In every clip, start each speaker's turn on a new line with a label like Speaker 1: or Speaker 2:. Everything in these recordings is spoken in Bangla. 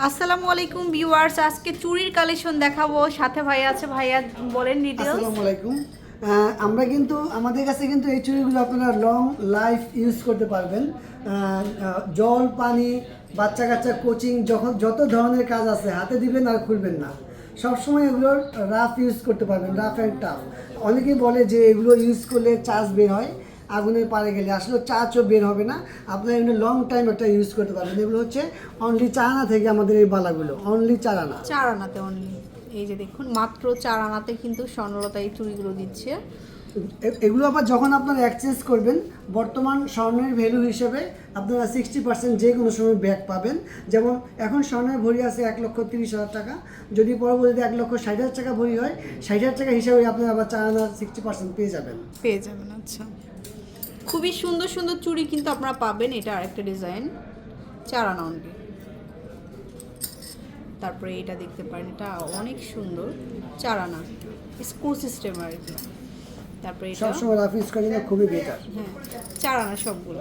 Speaker 1: আসসালামু আলাইকুম ভিউয়ার্স, আজকে চুরির কালেকশন দেখাবো। সাথে ভাইয়া আছে, ভাইয়া বলেন ডিটেলস
Speaker 2: আসসালামু আলাইকুম। আমরা কিন্তু, আমাদের কাছে কিন্তু এই চুড়িগুলো আপনারা লং লাইফ ইউজ করতে পারবেন। জল, পানি বাচ্চা কাচ্চা কোচিং যখন যত ধরনের কাজ আছে, হাতে দিবেন আর খুলবেন না। সবসময় এগুলোর রাফ ইউজ করতে পারবেন রাফ অ্যান্ড টাফ অনেকেই বলে যে এগুলো ইউজ করলে চার্জ বের হয়। আগুনের পারে গেলে। আসলে চার্জও বের হবে না। আপনারা এগুলো লং টাইম একটা ইউজ করতে পারবেন। এগুলো হচ্ছে অনলি চারানা থেকে আমাদের এই বালাগুলো। অনলি চারানা
Speaker 1: চার আনাতে অনলি এই যে দেখুন মাত্র চার আনাতে কিন্তু স্বর্ণলতা এই চুড়িগুলো দিচ্ছে।
Speaker 2: এগুলো আবার যখন আপনারা এক্সচেঞ্জ করবেন বর্তমান স্বর্ণের ভ্যালু হিসেবে আপনারা সিক্সটি পার্সেন্ট যে কোনো সময় ব্যাক পাবেন। যেমন এখন স্বর্ণের ভরি আছে এক লক্ষ তিরিশ হাজার টাকা। যদি পরবর্তীতে এক লক্ষ ষাট হাজার টাকা ভরি হয় ষাট হাজার টাকা হিসাবে আপনারা আবার চার আনার সিক্সটি পার্সেন্ট পেয়ে যাবেন।
Speaker 1: পেয়ে যাবেন আচ্ছা। খুবই সুন্দর সুন্দর চুড়ি কিন্তু আপনারা পাবেন। এটা আরেকটা ডিজাইন চার আনা অনেক তারপরে এটা দেখতে পারেন এটা অনেক সুন্দর চার আনা। স্ক্রু সিস্টেম আর কি। তারপরে এটা
Speaker 2: সবসময় রাফ ইউজ খুবই বেটার
Speaker 1: হ্যাঁ চার আনা সবগুলো।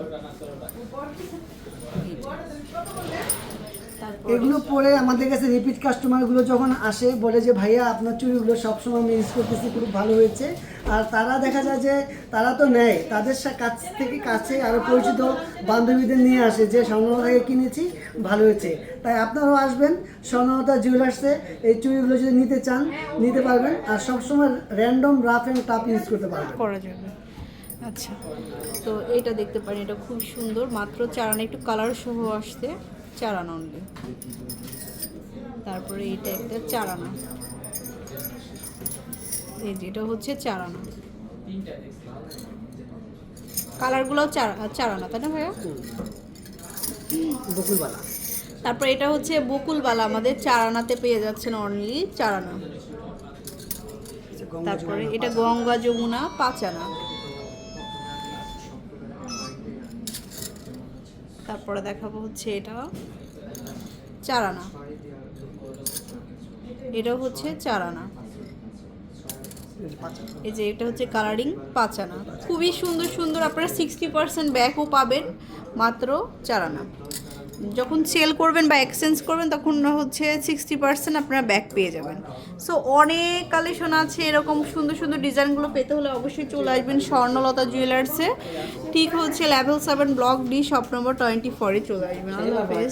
Speaker 2: এগুলো পরে আমাদের কাছে রিপিট কাস্টমারগুলো যখন আসে বলে যে ভাইয়া আপনার চুড়িগুলো সবসময় আমি ইউজ করতেছি খুব ভালো হয়েছে। আর তারা দেখা যায় যে তারা তো নেয়। তাদের সা- কাছ থেকে কাছে আরও পরিচিত বান্ধবীদের নিয়ে আসে যে স্বর্ণলতা থেকে কিনেছি ভালো হয়েছে। তাই আপনারাও আসবেন স্বর্ণলতা জুয়েলার্সে এই চুড়িগুলো যদি নিতে চান নিতে পারবেন। আর সবসময় random rough and tough use করতে পারবেন।
Speaker 1: করা যাবে। আচ্ছা। তো এটা দেখতে পারেন এটা খুব সুন্দর। মাত্র চারানা একটু কালার সহ আসতে চারানা অনলি তারপরে এটা একটা চারানা এই যে এটা হচ্ছে চারানা কালারগুলোও চারা চারানা তাই না ভাইয়া?
Speaker 2: বকুলবালা।
Speaker 1: তারপর এটা হচ্ছে বকুলবালা আমাদের চারানাতে পেয়ে যাচ্ছেন অনলি চারানা। তারপরে এটা গঙ্গা যমুনা পাঁচানা। তারপরে দেখাবো হচ্ছে এটা। চারানা। এটা হচ্ছে চারানা। এই যে এটা হচ্ছে কালারিং পাঁচানা। খুবই সুন্দর সুন্দর আপনারা সিক্সটি পার্সেন্ট ব্যাকও পাবেন মাত্র চারানা। যখন সেল করবেন বা এক্সচেঞ্জ করবেন, তখন হচ্ছে সিক্সটি পার্সেন্ট আপনারা ব্যাক পেয়ে যাবেন। সো অনেক কালেকশন আছে, এরকম সুন্দর সুন্দর ডিজাইনগুলো পেতে হলে অবশ্যই চলে আসবেন স্বর্ণলতা জুয়েলার্সে ঠিক হচ্ছে level seven block D shop number twenty ফোরে চলে আসবেন। আল্লাহ হাফেজ।